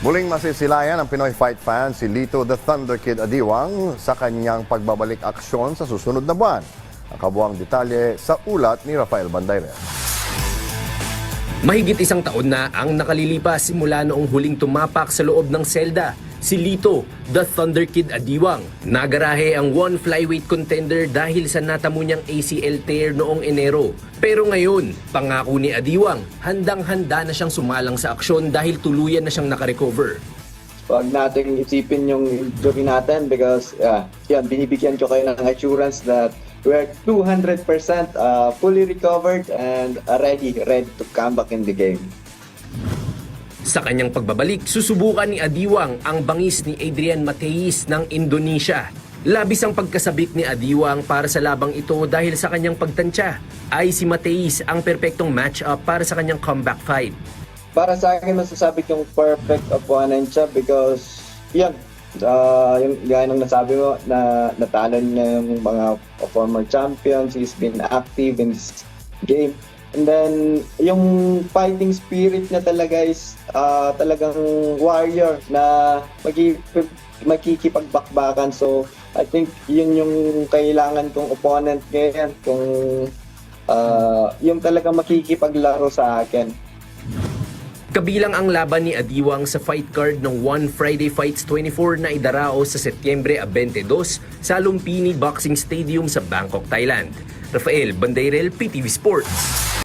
Muling masisilayan ng Pinoy Fight fan si Lito the Thunder Kid Adiwang sa kanyang pagbabalik aksyon sa susunod na buwan. Ang kabuang detalye sa ulat ni Rafael Bandaire. Mahigit isang taon na ang nakalilipas simula noong huling tumapak sa loob ng selda si Lito, the Thunder Kid Adiwang. Nagarahe ang one flyweight contender dahil sa natamo niyang ACL tear noong Enero. Pero ngayon, pangako ni Adiwang, handang-handa na siyang sumalang sa aksyon dahil tuluyan na siyang nakarecover. Huwag nating isipin yung injury natin because uh, yan, binibigyan ko kayo ng assurance that we're 200% uh, fully recovered and ready, ready to come back in the game. Sa kanyang pagbabalik, susubukan ni Adiwang ang bangis ni Adrian Mateis ng Indonesia. Labis ang pagkasabik ni Adiwang para sa labang ito dahil sa kanyang pagtansya. Ay si Mateis ang perpektong match-up para sa kanyang comeback fight. Para sa akin, masasabi kong perfect opponent siya because yan, uh, yung gaya ng nasabi mo na natalo niya yung mga former champions, he's been active in this game. And then, yung fighting spirit niya talaga is uh, talagang warrior na magi- makikipagbakbakan. So, I think yun yung kailangan kong opponent ngayon. Kung uh, yung talagang makikipaglaro sa akin. Kabilang ang laban ni Adiwang sa fight card ng One Friday Fights 24 na idarao sa Setyembre 22 sa Lumpini Boxing Stadium sa Bangkok, Thailand. Rafael Bandairel, PTV Sports.